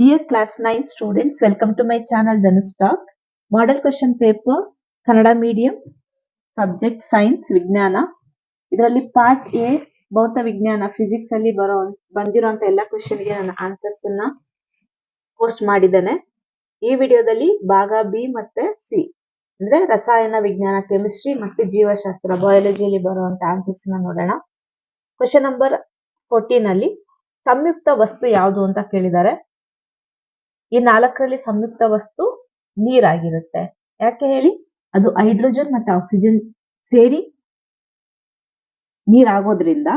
Dear Class 9 students, welcome to my channel Danustalk. Model question paper, Kannada medium, subject science ವಿಜ್ಞಾನ. ಇದರಲ್ಲಿ part A ಭೌತ ವಿಜ್ಞಾನ physics ಅಲ್ಲಿ ಬರೋ ಬಂದಿರುವಂತ ಎಲ್ಲ ಕ್ವಶನ್ಗೆ ನನ್ನ ಆನ್ಸರ್ಸ್ ಅನ್ನ ಪೋಸ್ಟ್ ಮಾಡಿದ್ದೇನೆ. ಈ ವಿಡಿಯೋದಲ್ಲಿ ಭಾಗ ಬಿ ಮತ್ತೆ ಸಿ ಅಂದ್ರೆ ರಸಾಯನ ವಿಜ್ಞಾನ ಕೆಮಿಸ್ಟ್ರಿ ಮತ್ತೆ ಜೀವಶಾಸ್ತ್ರ ಬಯಾಲಜಿಯಲ್ಲಿ ಬರುವಂತ ಆನ್ಸರ್ಸ್ನ ನೋಡೋಣ. ಕ್ವಶನ್ ನಂಬರ್ ಫೋರ್ಟೀನ್ ಅಲ್ಲಿ ಸಂಯುಕ್ತ ವಸ್ತು ಯಾವುದು ಅಂತ ಕೇಳಿದ್ದಾರೆ. ಈ ನಾಲ್ಕರಲ್ಲಿ ಸಂಯುಕ್ತ ವಸ್ತು ನೀರಾಗಿರುತ್ತೆ. ಯಾಕೆ ಹೇಳಿ? ಅದು ಹೈಡ್ರೋಜನ್ ಮತ್ತೆ ಆಕ್ಸಿಜನ್ ಸೇರಿ ನೀರಾಗೋದ್ರಿಂದ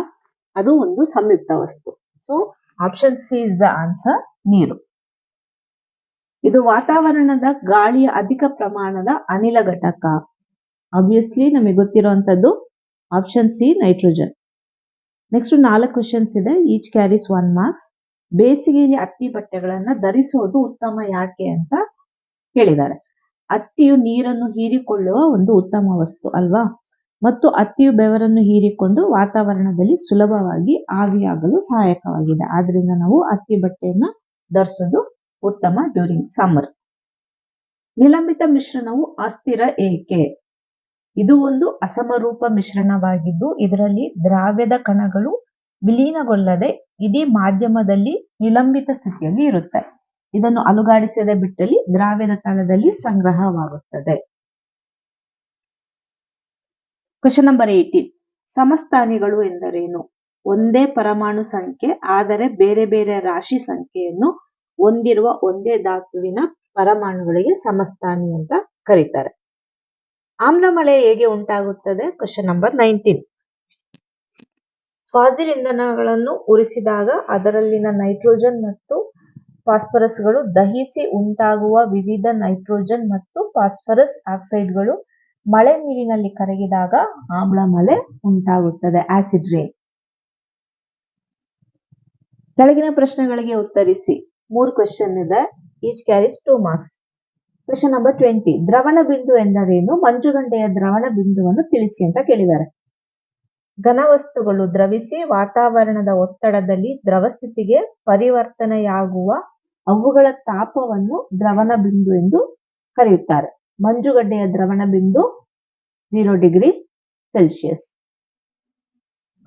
ಅದು ಒಂದು ಸಂಯುಕ್ತ ವಸ್ತು. So option C is the answer ನೀರು. ಇದು ವಾತಾವರಣದ ಗಾಳಿಯ ಅಧಿಕ ಪ್ರಮಾಣದ ಅನಿಲ ಘಟಕ. ಆಬ್ವಿಯಸ್ಲಿ ನಮಗೆ ಗೊತ್ತಿರುವಂತದ್ದು ಆಪ್ಷನ್ ಸಿ ನೈಟ್ರೋಜನ್ ನೆಕ್ಸ್ಟ್ ನಾಲ್ಕು ಕ್ವಶನ್ಸ್ ಇದೆ ಈಚ್ ಕ್ಯಾರೀಸ್ ಒನ್ ಮಾರ್ಕ್ಸ್ ಬೇಸಿಗೆಯಲ್ಲಿ ಹತ್ತಿ ಬಟ್ಟೆಗಳನ್ನ ಧರಿಸೋದು ಉತ್ತಮ ಯಾಕೆ ಅಂತ ಕೇಳಿದ್ದಾರೆ. ಹತ್ತಿಯು ನೀರನ್ನು ಹೀರಿಕೊಳ್ಳುವ ಒಂದು ಉತ್ತಮ ವಸ್ತು ಅಲ್ವಾ? ಮತ್ತು ಹತ್ತಿಯು ಬೆವರನ್ನು ಹೀರಿಕೊಂಡು ವಾತಾವರಣದಲ್ಲಿ ಸುಲಭವಾಗಿ ಆವಿಯಾಗಲು ಸಹಾಯಕವಾಗಿದೆ. ಆದ್ರಿಂದ ನಾವು ಹತ್ತಿ ಬಟ್ಟೆಯನ್ನ ಧರಿಸೋದು ಉತ್ತಮ ಡ್ಯೂರಿಂಗ್ ಸಮ್ಮರ್ ನಿಲಂಬಿತ ಮಿಶ್ರಣವು ಅಸ್ಥಿರ ಏಕೆ? ಇದು ಒಂದು ಅಸಮರೂಪ ಮಿಶ್ರಣವಾಗಿದ್ದು ಇದರಲ್ಲಿ ದ್ರಾವ್ಯದ ಕಣಗಳು ವಿಲೀನಗೊಳ್ಳದೆ ಇಡೀ ಮಾಧ್ಯಮದಲ್ಲಿ ನಿಲಂಬಿತ ಸ್ಥಿತಿಯಲ್ಲಿ ಇರುತ್ತೆ. ಇದನ್ನು ಅಲುಗಾಡಿಸದೆ ಬಿಟ್ಟಲ್ಲಿ ದ್ರಾವ್ಯದ ತಳದಲ್ಲಿ ಸಂಗ್ರಹವಾಗುತ್ತದೆ. ಕ್ವಶನ್ ನಂಬರ್ ಏಯ್ಟೀನ್ ಸಮಸ್ಥಾನಿಗಳು ಎಂದರೇನು? ಒಂದೇ ಪರಮಾಣು ಸಂಖ್ಯೆ, ಆದರೆ ಬೇರೆ ಬೇರೆ ರಾಶಿ ಸಂಖ್ಯೆಯನ್ನು ಹೊಂದಿರುವ ಒಂದೇ ಧಾತುವಿನ ಪರಮಾಣುಗಳಿಗೆ ಸಮಸ್ಥಾನಿ ಅಂತ ಕರೀತಾರೆ. ಆಮ್ಲ ಮಳೆ ಹೇಗೆ ಉಂಟಾಗುತ್ತದೆ? ಕ್ವಶನ್ ನಂಬರ್ ನೈನ್ಟೀನ್ ಫಾಸಿಲ್ ಇಂಧನಗಳನ್ನು ಉರಿಸಿದಾಗ ಅದರಲ್ಲಿನ ನೈಟ್ರೋಜನ್ ಮತ್ತು ಫಾಸ್ಫರಸ್ಗಳು ದಹಿಸಿ ಉಂಟಾಗುವ ವಿವಿಧ ನೈಟ್ರೋಜನ್ ಮತ್ತು ಫಾಸ್ಫರಸ್ ಆಕ್ಸೈಡ್ಗಳು ಮಳೆ ನೀರಿನಲ್ಲಿ ಕರಗಿದಾಗ ಆಮ್ಲ ಮಳೆ ಉಂಟಾಗುತ್ತದೆ, ಆಸಿಡ್ ರೇನ್ ಕೆಳಗಿನ ಪ್ರಶ್ನೆಗಳಿಗೆ ಉತ್ತರಿಸಿ. ಮೂರು ಕ್ವೆಶನ್ ಇದೆ. Each carries two marks. Question number twenty. ದ್ರವಣ ಬಿಂದು ಎಂದರೇನು? ಮಂಜುಗಂಟೆಯ ದ್ರವಣ ಬಿಂದುವನ್ನು ತಿಳಿಸಿ ಅಂತ ಕೇಳಿದ್ದಾರೆ. ಘನವಸ್ತುಗಳು ದ್ರವಿಸಿ ವಾತಾವರಣದ ಒತ್ತಡದಲ್ಲಿ ದ್ರವ ಸ್ಥಿತಿಗೆ ಪರಿವರ್ತನೆಯಾಗುವ ಅವುಗಳ ತಾಪವನ್ನು ದ್ರವಣ ಬಿಂದು ಎಂದು ಕರೆಯುತ್ತಾರೆ. ಮಂಜುಗಡ್ಡೆಯ ದ್ರವಣ ಬಿಂದು zero degree Celsius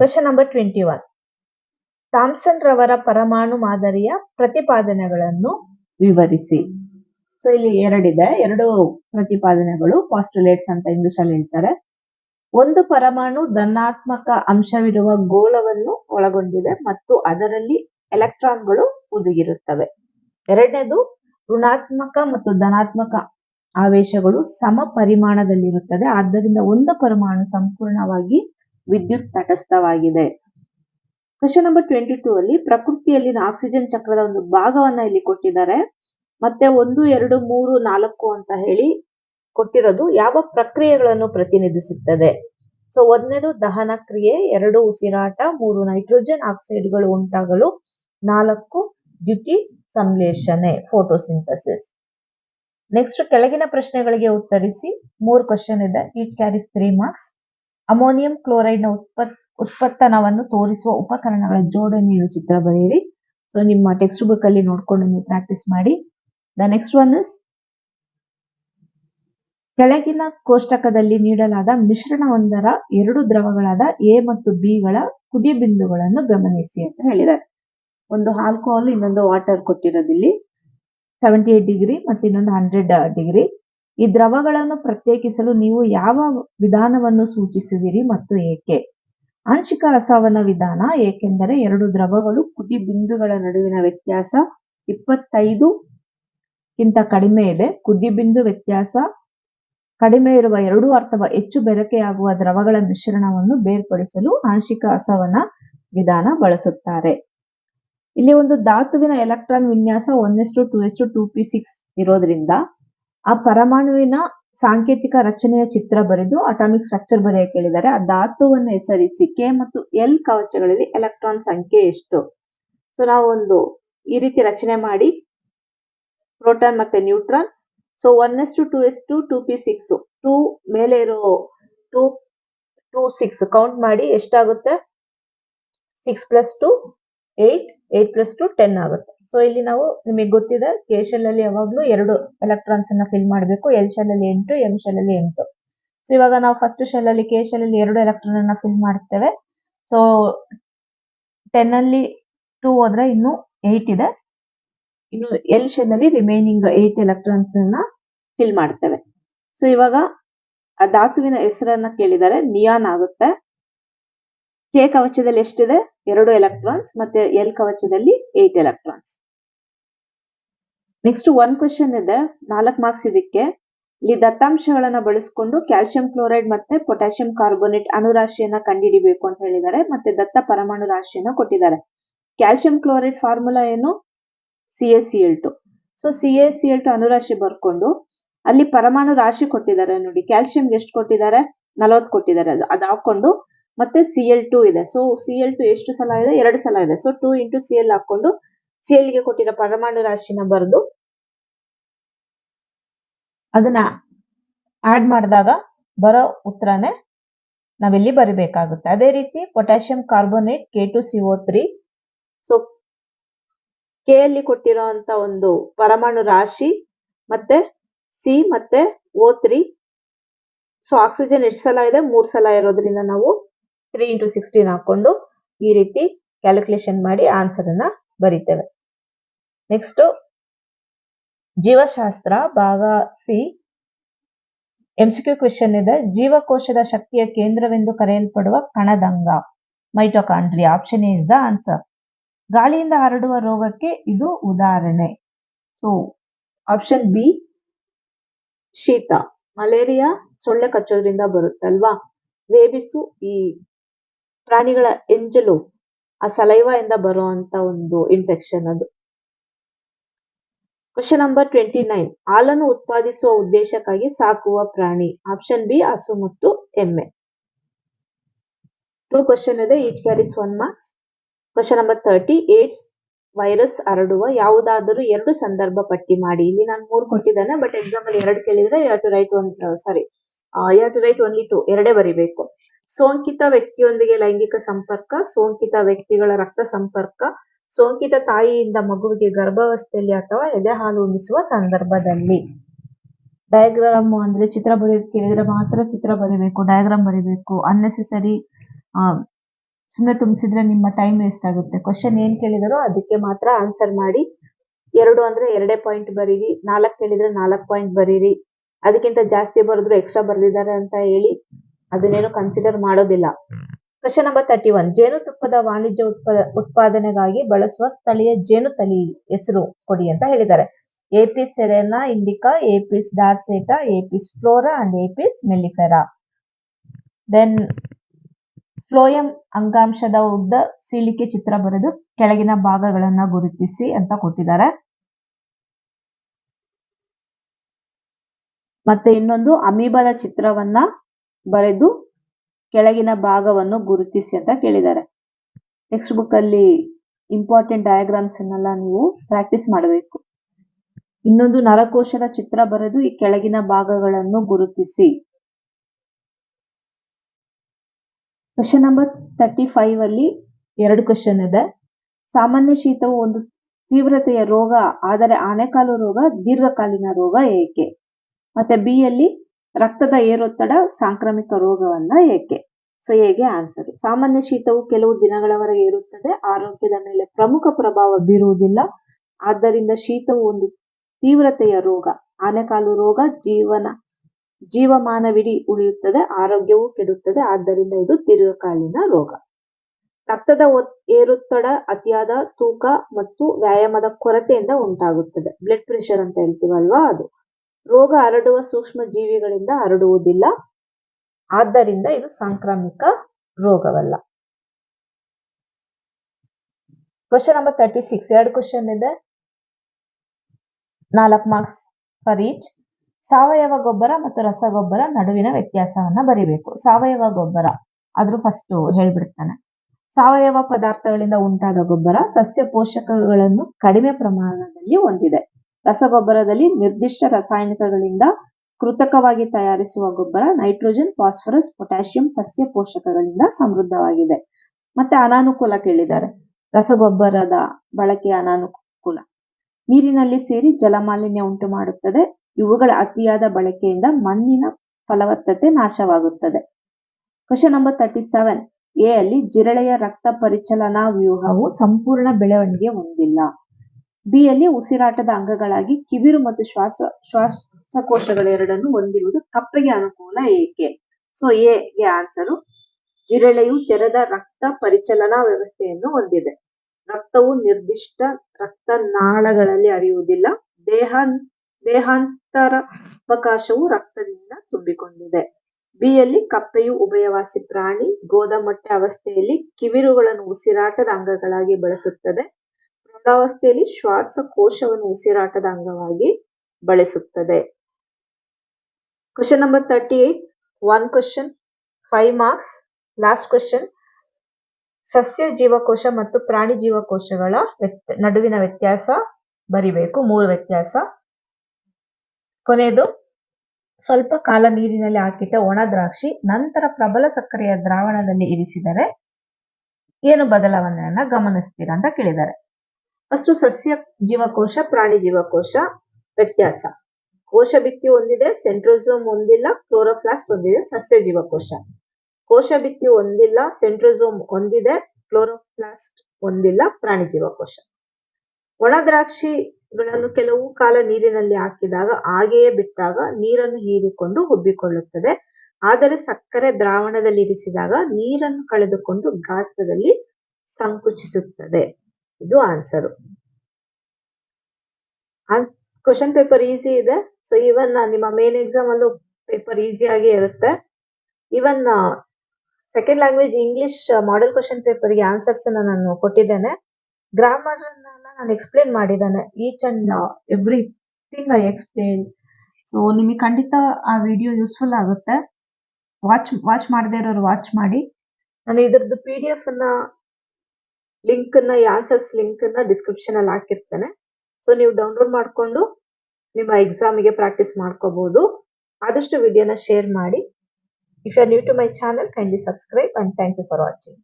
question number twenty one Thomson ರವರ ಪರಮಾಣು ಮಾದರಿಯ ಪ್ರತಿಪಾದನೆಗಳನ್ನು ವಿವರಿಸಿ. ಸೊ ಇಲ್ಲಿ ಎರಡಿದೆ. ಎರಡು ಪ್ರತಿಪಾದನೆಗಳು ಪಾಸ್ಟುಲೇಟ್ಸ್ ಅಂತ ಇಂಗ್ಲಿಷ್ ಅಲ್ಲಿ ಹೇಳ್ತಾರೆ. ಒಂದು ಪರಮಾಣು ಧನಾತ್ಮಕ ಅಂಶವಿರುವ ಗೋಳವನ್ನು ಒಳಗೊಂಡಿದೆ ಮತ್ತು ಅದರಲ್ಲಿ ಎಲೆಕ್ಟ್ರಾನ್ಗಳು ಉದುಗಿರುತ್ತವೆ ಎರಡನೇದು ಋಣಾತ್ಮಕ ಮತ್ತು ಧನಾತ್ಮಕ ಆವೇಶಗಳು ಸಮ ಪರಿಮಾಣದಲ್ಲಿರುತ್ತದೆ. ಆದ್ದರಿಂದ ಒಂದು ಪರಮಾಣು ಸಂಪೂರ್ಣವಾಗಿ ವಿದ್ಯುತ್ ತಟಸ್ಥವಾಗಿದೆ ಕ್ವಶನ್ ನಂಬರ್ ಟ್ವೆಂಟಿ ಟೂ ಅಲ್ಲಿ ಪ್ರಕೃತಿಯಲ್ಲಿನ ಆಕ್ಸಿಜನ್ ಚಕ್ರದ ಒಂದು ಭಾಗವನ್ನ ಇಲ್ಲಿ ಕೊಟ್ಟಿದ್ದಾರೆ. ಮತ್ತೆ ಒಂದು, ಎರಡು, ಮೂರು, ನಾಲ್ಕು ಅಂತ ಹೇಳಿ ಕೊಟ್ಟಿರೋದು ಯಾವ ಪ್ರಕ್ರಿಯೆಗಳನ್ನು ಪ್ರತಿನಿಧಿಸುತ್ತದೆ? ಸೊ ಒಂದನೇದು ದಹನ ಕ್ರಿಯೆ, ಎರಡು ಉಸಿರಾಟ, ಮೂರು ನೈಟ್ರೋಜನ್ ಆಕ್ಸೈಡ್ಗಳು ಉಂಟಾಗಲು, ನಾಲ್ಕು ದ್ಯುತಿ ಸಂಶ್ಲೇಷಣೆ ಫೋಟೋಸಿಂಥಸಿಸ್ ನೆಕ್ಸ್ಟ್ ಕೆಳಗಿನ ಪ್ರಶ್ನೆಗಳಿಗೆ ಉತ್ತರಿಸಿ. ಮೂರು ಕ್ವಶನ್ ಇದೆ. Each carries three marks ammonium ಕ್ಲೋರೈಡ್ನ ಉತ್ಪತ್, ಉತ್ಪತ್ತನವನ್ನು ತೋರಿಸುವ ಉಪಕರಣಗಳ ಜೋಡಣೆಯನ್ನು ಚಿತ್ರ ಬರೆಯಿರಿ. ಸೊ ನಿಮ್ಮ ಟೆಕ್ಸ್ಟ್ ಬುಕ್ ಅಲ್ಲಿ ನೋಡ್ಕೊಂಡು ನೀವು ಪ್ರಾಕ್ಟೀಸ್ ಮಾಡಿ. ದ ನೆಕ್ಸ್ಟ್ ಒನ್ ಇಸ್ ಕೆಳಗಿನ ಕೋಷ್ಟಕದಲ್ಲಿ ನೀಡಲಾದ ಮಿಶ್ರಣವೊಂದರ ಎರಡು ದ್ರವಗಳಾದ ಎ ಮತ್ತು ಬಿಗಳ ಕುದಿ ಬಿಂದುಗಳನ್ನು ಗಮನಿಸಿ ಅಂತ ಹೇಳಿದ್ದಾರೆ. ಒಂದು ಆಲ್ಕೋಹಾಲ್ ಇನ್ನೊಂದು ವಾಟರ್ ಕೊಟ್ಟಿರೋದಿಲ್ಲಿ. ಸೆವೆಂಟಿ ಏಟ್ ಡಿಗ್ರಿ ಮತ್ತು ಇನ್ನೊಂದು ಹಂಡ್ರೆಡ್ ಡಿಗ್ರಿ. ಈ ದ್ರವಗಳನ್ನು ಪ್ರತ್ಯೇಕಿಸಲು ನೀವು ಯಾವ ವಿಧಾನವನ್ನು ಸೂಚಿಸುವಿರಿ ಮತ್ತು ಏಕೆ? ಆಂಶಿಕ ಅಸವನ ವಿಧಾನ ಏಕೆಂದರೆ ಎರಡು ದ್ರವಗಳು ಕುದಿ ಬಿಂದುಗಳ ನಡುವಿನ ವ್ಯತ್ಯಾಸ ಇಪ್ಪತ್ತೈದು ಕ್ಕಿಂತ ಕಡಿಮೆ ಇದೆ. ಕುದಿ ಬಿಂದು ವ್ಯತ್ಯಾಸ ಕಡಿಮೆ ಇರುವ ಎರಡು ಅಥವಾ ಹೆಚ್ಚು ಬೆರಕೆಯಾಗುವ ದ್ರವಗಳ ಮಿಶ್ರಣವನ್ನು ಬೇರ್ಪಡಿಸಲು ಆಂಶಿಕ ಅಸವನ ವಿಧಾನ ಬಳಸುತ್ತಾರೆ. ಇಲ್ಲಿ ಒಂದು ಧಾತುವಿನ ಎಲೆಕ್ಟ್ರಾನ್ ವಿನ್ಯಾಸ one two two S two two P six ಇರೋದ್ರಿಂದ ಆ ಪರಮಾಣುವಿನ ಸಾಂಕೇತಿಕ ರಚನೆಯ ಚಿತ್ರ ಬರೆದು ಅಟಾಮಿಕ್ ಸ್ಟ್ರಕ್ಚರ್ ಬರೆಯ ಕೇಳಿದರೆ ಆ ಧಾತುವನ್ನು ಹೆಸರಿಸಿ ಕೆ ಮತ್ತು ಎಲ್ ಕವಚಗಳಲ್ಲಿ ಎಲೆಕ್ಟ್ರಾನ್ ಸಂಖ್ಯೆ ಎಷ್ಟು? ಸೊ ನಾವು ಒಂದು ಈ ರೀತಿ ರಚನೆ ಮಾಡಿ, ಪ್ರೋಟಾನ್ ಮತ್ತೆ neutron so one S two two S two two P six two ಮೇಲೆ ಇರೋ ಟೂ ಟೂ ಸಿಕ್ಸ್ ಕೌಂಟ್ ಮಾಡಿ ಎಷ್ಟಾಗುತ್ತೆ? Six plus two eight eight plus two ten ಆಗುತ್ತೆ. ಸೊ ಇಲ್ಲಿ ನಾವು ನಿಮಗೆ ಗೊತ್ತಿದೆ ಕೆ ಶೆಲ್ ಅಲ್ಲಿ ಯಾವಾಗಲೂ ಎರಡು ಎಲೆಕ್ಟ್ರಾನ್ಸ್ ಅನ್ನ ಫಿಲ್ ಮಾಡಬೇಕು. ಎಲ್ ಶೆಲ್ ಅಲ್ಲಿ ಎಂಟು ಎಂ ಶೆಲ್ ಅಲ್ಲಿ ಎಂಟು. ಸೊ ಇವಾಗ ನಾವು ಫಸ್ಟ್ ಶೆಲ್ ಅಲ್ಲಿ ಕೆ ಶೆಲ್ ಅಲ್ಲಿ ಎರಡು ಎಲೆಕ್ಟ್ರಾನ್ ಅನ್ನ ಫಿಲ್ ಮಾಡ್ತೇವೆ. ಸೊ ಟೆನ್ ಅಲ್ಲಿ ಟೂ ಹೋದ್ರೆ ಇನ್ನು ಏಟ್ ಇದೆ. ಇನ್ನು ಎಲ್ ಶೆಲ್ ಅಲ್ಲಿ ರಿಮೈನಿಂಗ್ ಏಟ್ ಎಲೆಕ್ಟ್ರಾನ್ಸ್ ಅನ್ನ ಫಿಲ್ ಮಾಡ್ತೇವೆ. ಸೊ ಇವಾಗ ಆ ಧಾತುವಿನ ಹೆಸರನ್ನ ಕೇಳಿದರೆ ನಿಯಾನ್ ಆಗುತ್ತೆ. ಕೆ ಕವಚದಲ್ಲಿ ಎಷ್ಟಿದೆ? ಎರಡು ಎಲೆಕ್ಟ್ರಾನ್ಸ್ ಮತ್ತೆ L ಕವಚದಲ್ಲಿ eight electrons next one question ಇದೆ. ನಾಲ್ಕು ಮಾರ್ಕ್ಸ್ ಇದಕ್ಕೆ. ಇಲ್ಲಿ ದತ್ತಾಂಶಗಳನ್ನ ಬಳಸಿಕೊಂಡು ಕ್ಯಾಲ್ಸಿಯಂ ಕ್ಲೋರೈಡ್ ಮತ್ತೆ ಪೊಟ್ಯಾಷಿಯಂ ಕಾರ್ಬೋನೇಟ್ ಅಣುರಾಶಿಯನ್ನ ಕಂಡುಹಿಡಿಬೇಕು ಅಂತ ಹೇಳಿದ್ದಾರೆ. ಮತ್ತೆ ದತ್ತ ಪರಮಾಣು ರಾಶಿಯನ್ನ ಕೊಟ್ಟಿದ್ದಾರೆ. ಕ್ಯಾಲ್ಸಿಯಂ ಕ್ಲೋರೈಡ್ ಫಾರ್ಮುಲಾ ಏನು? C A C L two so C A C L two ಅನುರಾಶಿ ಬರ್ಕೊಂಡು ಅಲ್ಲಿ ಪರಮಾಣು ರಾಶಿ ಕೊಟ್ಟಿದ್ದಾರೆ ನೋಡಿ. ಕ್ಯಾಲ್ಸಿಯಂ ಎಷ್ಟು ಕೊಟ್ಟಿದ್ದಾರೆ? ನಲವತ್ತು ಕೊಟ್ಟಿದ್ದಾರೆ. ಅದು ಅದು ಹಾಕೊಂಡು ಮತ್ತೆ ಸಿ ಎಲ್ ಟು ಇದೆ. ಸೊ ಸಿ ಎಲ್ ಟು ಎಷ್ಟು ಸಲ ಇದೆ? ಎರಡು ಸಲ ಇದೆ. So two into C L ಹಾಕೊಂಡು ಸಿ ಎಲ್ಗೆ ಕೊಟ್ಟಿರೋ ಪರಮಾಣು ರಾಶಿನ ಬರೆದು ಅದನ್ನ ಆಡ್ ಮಾಡಿದಾಗ ಬರೋ ಉತ್ತರನೇ ನಾವಿಲ್ಲಿ ಬರಿಬೇಕಾಗುತ್ತೆ. ಅದೇ ರೀತಿ potassium carbonate K two C O three so K ಅಲ್ಲಿ ಕೊಟ್ಟಿರೋಂತ ಒಂದು ಪರಮಾಣು ರಾಶಿ, ಮತ್ತೆ ಸಿ ಮತ್ತೆ ಓ ತ್ರೀ ಸೊ ಆಕ್ಸಿಜನ್ ಎಷ್ಟು ಸಲ ಇದೆ? ಮೂರ್ ಸಲ ಇರೋದ್ರಿಂದ ನಾವು ತ್ರೀ ಇಂಟು ಸಿಕ್ಸ್ಟೀನ್ ಹಾಕೊಂಡು ಈ ರೀತಿ ಕ್ಯಾಲ್ಕುಲೇಷನ್ ಮಾಡಿ ಆನ್ಸರ್ ಅನ್ನ ಬರೀತೇವೆ. ನೆಕ್ಸ್ಟ್ ಜೀವಶಾಸ್ತ್ರ ಭಾಗ ಸಿ ಎಂಸಿಕ್ಯೂ ಕ್ವೆಶನ್ ಇದೆ. ಜೀವಕೋಶದ ಶಕ್ತಿಯ ಕೇಂದ್ರವೆಂದು ಕರೆಯಲ್ಪಡುವ ಕಣದಂಗ. Mitochondria option is the answer ಗಾಳಿಯಿಂದ ಹರಡುವ ರೋಗಕ್ಕೆ ಇದು ಉದಾಹರಣೆ. ಸೊ ಆಪ್ಷನ್ ಬಿ ಶೀತ. ಮಲೇರಿಯಾ ಸೊಳ್ಳೆ ಕಚ್ಚೋದ್ರಿಂದ ಬರುತ್ತಲ್ವಾ ರೇಬಿಸು ಈ ಪ್ರಾಣಿಗಳ ಎಂಜಲು, ಆ ಸಲೈವ ಇಂದ ಬರುವಂತ ಒಂದು ಇನ್ಫೆಕ್ಷನ್ ಅದು. ಕ್ವಶನ್ ನಂಬರ್ ಟ್ವೆಂಟಿ ನೈನ್ ಹಾಲನ್ನು ಉತ್ಪಾದಿಸುವ ಉದ್ದೇಶಕ್ಕಾಗಿ ಸಾಕುವ ಪ್ರಾಣಿ. ಆಪ್ಷನ್ ಬಿ ಹಸು ಮತ್ತು ಎಮ್ಮೆ. ಟೂ ಕ್ವಶನ್ ಇದೆ each carries one marks question number thirty AIDS virus ಹರಡುವ ಯಾವುದಾದರೂ ಎರಡು ಸಂದರ್ಭ ಪಟ್ಟಿ ಮಾಡಿ. ಇಲ್ಲಿ ನಾನು ಮೂರು ಕೊಟ್ಟಿದ್ದಾನೆ ಬಟ್ ಎಕ್ಸಾಮ್ ಅಲ್ಲಿ ಎರಡು ಕೇಳಿದ್ರೆ you to write one sorry you to write only two ಎರಡೇ ಬರಿಬೇಕು. ಸೋಂಕಿತ ವ್ಯಕ್ತಿಯೊಂದಿಗೆ ಲೈಂಗಿಕ ಸಂಪರ್ಕ, ಸೋಂಕಿತ ವ್ಯಕ್ತಿಗಳ ರಕ್ತ ಸಂಪರ್ಕ, ಸೋಂಕಿತ ತಾಯಿಯಿಂದ ಮಗುವಿಗೆ ಗರ್ಭಾವಸ್ಥೆಯಲ್ಲಿ ಅಥವಾ ಎದೆ ಹಾಲು ಉಣಿಸುವ ಸಂದರ್ಭದಲ್ಲಿ. ಡಯಾಗ್ರಾಮ್ ಅಂದ್ರೆ ಚಿತ್ರ ಬರೆಯೋದು ಕೇಳಿದ್ರೆ ಮಾತ್ರ ಚಿತ್ರ ಬರಿಬೇಕು ಡಯಾಗ್ರಾಮ್ ಬರೀಬೇಕು ಅನ್ನೆಸೆಸರಿ ಸುಮ್ಮನೆ ತುಂಬಿಸಿದ್ರೆ ನಿಮ್ಮ ಟೈಮ್ ವೇಸ್ಟ್ ಆಗುತ್ತೆ. ಕ್ವಶನ್ ಏನ್ ಕೇಳಿದಾರೋ ಅದಕ್ಕೆ ಮಾತ್ರ ಆನ್ಸರ್ ಮಾಡಿ. ಎರಡು ಅಂದ್ರೆ ಎರಡೇ ಪಾಯಿಂಟ್ ಬರೀರಿ. ನಾಲ್ಕು ಕೇಳಿದ್ರೆ ನಾಲ್ಕು ಪಾಯಿಂಟ್ ಬರೀರಿ. ಅದಕ್ಕಿಂತ ಜಾಸ್ತಿ ಬರೆದ್ರು ಎಕ್ಸ್ಟ್ರಾ ಬರೆದಿದ್ದಾರೆ ಅಂತ ಹೇಳಿ ಅದನ್ನೇನು ಕನ್ಸಿಡರ್ ಮಾಡೋದಿಲ್ಲ. ಕ್ವಶನ್ ನಂಬರ್ ತರ್ಟಿ ಒನ್ ಜೇನುತುಪ್ಪದ ವಾಣಿಜ್ಯ ಉತ್ಪ ಉತ್ಪಾದನೆಗಾಗಿ ಬಳಸುವ ಸ್ಥಳೀಯ ಜೇನು ತಳಿ ಹೆಸರು ಕೊಡಿ ಅಂತ ಹೇಳಿದ್ದಾರೆ. Apis cerana indica Apis dorsata Apis florea and Apis mellifera then phloem ಅಂಗಾಂಶದ ಉದ್ದ ಸೀಳಿಕೆ ಚಿತ್ರ ಬರೆದು ಕೆಳಗಿನ ಭಾಗಗಳನ್ನ ಗುರುತಿಸಿ ಅಂತ ಕೊಟ್ಟಿದ್ದಾರೆ. ಮತ್ತೆ ಇನ್ನೊಂದು ಅಮೀಬದ ಚಿತ್ರವನ್ನ ಬರೆದು ಕೆಳಗಿನ ಭಾಗವನ್ನು ಗುರುತಿಸಿ ಅಂತ ಕೇಳಿದ್ದಾರೆ. ಟೆಕ್ಸ್ಟ್ ಬುಕ್ ಅಲ್ಲಿ ಇಂಪಾರ್ಟೆಂಟ್ ಡಯಾಗ್ರಾಮ್ಸ್ ಅನ್ನೆಲ್ಲ ನೀವು ಪ್ರಾಕ್ಟೀಸ್ ಮಾಡಬೇಕು. ಇನ್ನೊಂದು ನರಕೋಶದ ಚಿತ್ರ ಬರೆದು ಈ ಕೆಳಗಿನ ಭಾಗಗಳನ್ನು ಗುರುತಿಸಿ. ಕ್ವಶನ್ ನಂಬರ್ ತರ್ಟಿ ಫೈವ್ ಅಲ್ಲಿ ಎರಡು ಕ್ವಶನ್ ಇದೆ. ಸಾಮಾನ್ಯ ಶೀತವು ಒಂದು ತೀವ್ರತೆಯ ರೋಗ, ಆದರೆ ಆನೆಕಾಲು ರೋಗ, ದೀರ್ಘಕಾಲೀನ ರೋಗ ಏಕೆ? ಮತ್ತೆ ಬಿ ಅಲ್ಲಿ ರಕ್ತದ ಏರೊತ್ತಡ ಸಾಂಕ್ರಾಮಿಕ ರೋಗವನ್ನ ಏಕೆ? ಸೊ ಹೇಗೆ ಆನ್ಸರ್ ಸಾಮಾನ್ಯ ಶೀತವು ಕೆಲವು ದಿನಗಳವರೆಗೆ ಇರುತ್ತದೆ, ಆರೋಗ್ಯದ ಮೇಲೆ ಪ್ರಮುಖ ಪ್ರಭಾವ ಬೀರುವುದಿಲ್ಲ. ಆದ್ದರಿಂದ ಶೀತವು ಒಂದು ತೀವ್ರತೆಯ ರೋಗ, ಆನೆಕಾಲು ರೋಗ, ಜೀವನ ಜೀವಮಾನವಿಡೀ ಉಳಿಯುತ್ತದೆ, ಆರೋಗ್ಯವೂ ಕೆಡುತ್ತದೆ, ಆದ್ದರಿಂದ ಇದು ದೀರ್ಘಕಾಲೀನ ರೋಗ. ರಕ್ತದ ಏರುತ್ತಡ ಅತಿಯಾದ ತೂಕ ಮತ್ತು ವ್ಯಾಯಾಮದ ಕೊರತೆಯಿಂದ ಉಂಟಾಗುತ್ತದೆ. ಬ್ಲಡ್ ಪ್ರೆಷರ್ ಅಂತ ಹೇಳ್ತೀವಲ್ವಾ ಅದು. ರೋಗ ಹರಡುವ ಸೂಕ್ಷ್ಮ ಜೀವಿಗಳಿಂದ ಹರಡುವುದಿಲ್ಲ. ಆದ್ದರಿಂದ ಇದು ಸಾಂಕ್ರಾಮಿಕ ರೋಗವಲ್ಲ. ಕ್ವಶನ್ ನಂಬರ್ ತರ್ಟಿ ಸಿಕ್ಸ್ ಎರಡು ಕ್ವಶನ್ ಇದೆ. ನಾಲ್ಕು ಮಾರ್ಕ್ಸ್ ಫರ್ ಈಚ್ ಸಾವಯವ ಗೊಬ್ಬರ ಮತ್ತು ರಸಗೊಬ್ಬರ ನಡುವಿನ ವ್ಯತ್ಯಾಸವನ್ನ ಬರಿಬೇಕು. ಸಾವಯವ ಗೊಬ್ಬರ, ಆದ್ರೂ ಫಸ್ಟ್ ಹೇಳ್ಬಿಡ್ತಾನೆ. ಸಾವಯವ ಪದಾರ್ಥಗಳಿಂದ ಉಂಟಾದ ಗೊಬ್ಬರ ಸಸ್ಯ ಪೋಷಕಗಳನ್ನು ಕಡಿಮೆ ಪ್ರಮಾಣದಲ್ಲಿ ಹೊಂದಿದೆ. ರಸಗೊಬ್ಬರದಲ್ಲಿ ನಿರ್ದಿಷ್ಟ ರಾಸಾಯನಿಕಗಳಿಂದ ಕೃತಕವಾಗಿ ತಯಾರಿಸುವ ಗೊಬ್ಬರ ನೈಟ್ರೋಜನ್, ಫಾಸ್ಫರಸ್, ಪೊಟ್ಯಾಷಿಯಂ ಸಸ್ಯ ಪೋಷಕಗಳಿಂದ ಸಮೃದ್ಧವಾಗಿದೆ. ಮತ್ತೆ ಅನಾನುಕೂಲ ಕೇಳಿದ್ದಾರೆ. ರಸಗೊಬ್ಬರದ ಬಳಕೆ ಅನಾನುಕೂಲ. ನೀರಿನಲ್ಲಿ ಸೇರಿ ಜಲಮಾಲಿನ್ಯ ಉಂಟು ಮಾಡುತ್ತದೆ ಇವುಗಳ ಅತಿಯಾದ ಬಳಕೆಯಿಂದ ಮಣ್ಣಿನ ಫಲವತ್ತತೆ ನಾಶವಾಗುತ್ತದೆ. Question number thirty seven A ಅಲ್ಲಿ ಜಿರಳೆಯ ರಕ್ತ ಪರಿಚಲನಾ ವ್ಯೂಹವು ಸಂಪೂರ್ಣ ಬೆಳವಣಿಗೆ ಹೊಂದಿಲ್ಲ. ಬಿ ಅಲ್ಲಿ ಉಸಿರಾಟದ ಅಂಗಗಳಾಗಿ ಕಿವಿರು ಮತ್ತು ಶ್ವಾಸ, ಶ್ವಾಸಕೋಶಗಳೆರಡನ್ನು ಹೊಂದಿರುವುದು ಕಪ್ಪೆಗೆ ಅನುಕೂಲ ಏಕೆ? ಸೊ ಎಗೆ ಆನ್ಸರು ಜಿರಳೆಯು ತೆರೆದ ರಕ್ತ ಪರಿಚಲನಾ ವ್ಯವಸ್ಥೆಯನ್ನು ಹೊಂದಿದೆ. ರಕ್ತವು ನಿರ್ದಿಷ್ಟ ರಕ್ತನಾಳಗಳಲ್ಲಿ ಹರಿಯುವುದಿಲ್ಲ. ದೇಹ ದೇಹಾಂತರಾವಕಾಶವು ರಕ್ತದಿಂದ ತುಂಬಿಕೊಂಡಿದೆ. ಬಿ ಯಲ್ಲಿ ಕಪ್ಪೆಯು ಉಭಯವಾಸಿ ಪ್ರಾಣಿ ಗೋದಮಟ್ಟೆ ಅವಸ್ಥೆಯಲ್ಲಿ ಕಿವಿರುಗಳನ್ನು ಉಸಿರಾಟದ ಅಂಗಗಳಾಗಿ ಬಳಸುತ್ತದೆ. ಪ್ರೌಢಾವಸ್ಥೆಯಲ್ಲಿ ಶ್ವಾಸಕೋಶವನ್ನು ಉಸಿರಾಟದ ಅಂಗವಾಗಿ ಬಳಸುತ್ತದೆ. Question number thirty eight one question five marks last question ಸಸ್ಯ ಜೀವಕೋಶ ಮತ್ತು ಪ್ರಾಣಿ ಜೀವಕೋಶಗಳ ನಡುವಿನ ವ್ಯತ್ಯಾಸ ಬರಿಬೇಕು. ಮೂರು ವ್ಯತ್ಯಾಸ. ಕೊನೆಯದು ಸ್ವಲ್ಪ ಕಾಲ ನೀರಿನಲ್ಲಿ ಹಾಕಿಟ್ಟ ಒಣ ದ್ರಾಕ್ಷಿ, ನಂತರ ಪ್ರಬಲ ಸಕ್ಕರೆಯ ದ್ರಾವಣದಲ್ಲಿ ಇರಿಸಿದರೆ ಏನು ಬದಲಾವಣೆಯನ್ನ ಗಮನಿಸ್ತೀರಾ ಅಂತ ಕೇಳಿದ್ದಾರೆ. ಫಸ್ಟ್ ಸಸ್ಯ ಜೀವಕೋಶ, ಪ್ರಾಣಿ ಜೀವಕೋಶ ವ್ಯತ್ಯಾಸ. ಕೋಶ ಭಿತ್ತಿ ಹೊಂದಿದೆ, ಸೆಂಟ್ರೋಸೋಮ್ ಹೊಂದಿಲ್ಲ ಕ್ಲೋರೋಫ್ಲಾಸ್ಟ್ ಹೊಂದಿದೆ, ಸಸ್ಯ ಜೀವಕೋಶ. ಕೋಶ ಭಿತ್ತಿ ಹೊಂದಿಲ್ಲ, ಸೆಂಟ್ರೋಸೋಮ್ ಹೊಂದಿದೆ, ಕ್ಲೋರೋಪ್ಲಾಸ್ಟ್ ಹೊಂದಿಲ್ಲ, ಪ್ರಾಣಿ ಜೀವಕೋಶ. ಒಣ ದ್ರಾಕ್ಷಿಗಳನ್ನು ಕೆಲವು ಕಾಲ ನೀರಿನಲ್ಲಿ ಹಾಕಿದಾಗ ಹಾಗೆಯೇ ಬಿಟ್ಟಾಗ ನೀರನ್ನು ಹೀರಿಕೊಂಡು ಉಬ್ಬಿಕೊಳ್ಳುತ್ತದೆ ಆದರೆ ಸಕ್ಕರೆ ದ್ರಾವಣದಲ್ಲಿ ಇರಿಸಿದಾಗ ನೀರನ್ನು ಕಳೆದುಕೊಂಡು ಗಾತ್ರದಲ್ಲಿ ಸಂಕುಚಿಸುತ್ತದೆ. ಇದು ಆನ್ಸರು ಕ್ವಶನ್ ಪೇಪರ್ ಈಸಿ ಇದೆ. ಸೊ ಇವನ್ ನಿಮ್ಮ ಮೇನ್ ಎಕ್ಸಾಮ್ ಅಲ್ಲೂ ಪೇಪರ್ ಈಸಿಯಾಗಿ ಇರುತ್ತೆ. Even second language English model question ಪೇಪರ್ಗೆ ಆನ್ಸರ್ಸ್ ನಾನು ಕೊಟ್ಟಿದ್ದೇನೆ. ಗ್ರಾಮರ್ ನಾನು ಎಕ್ಸ್ಪ್ಲೇನ್ ಮಾಡಿದ್ದಾನೆ. Each and everything I explain so ನಿಮಗೆ ಖಂಡಿತ ಆ ವಿಡಿಯೋ ಯೂಸ್ಫುಲ್ ಆಗುತ್ತೆ. ವಾಚ್ ವಾಚ್ ಮಾಡದೇ ಇರೋರು ವಾಚ್ ಮಾಡಿ. ನಾನು ಇದರದ್ದು ಪಿ ಡಿ ಎಫ್ ಅನ್ನ ಲಿಂಕ್ ಅನ್ನ ಈ ಆನ್ಸರ್ಸ್ ಲಿಂಕ್ ಅನ್ನ ಡಿಸ್ಕ್ರಿಪ್ಷನ್ ಅಲ್ಲಿ ಹಾಕಿರ್ತೇನೆ. ಸೊ ನೀವು ಡೌನ್ಲೋಡ್ ಮಾಡಿಕೊಂಡು ನಿಮ್ಮ ಎಕ್ಸಾಮಿಗೆ ಪ್ರಾಕ್ಟೀಸ್ ಮಾಡ್ಕೋಬಹುದು ಆದಷ್ಟು ವಿಡಿಯೋನ ಶೇರ್ ಮಾಡಿ. If you are new to my channel kindly subscribe and thank you for watching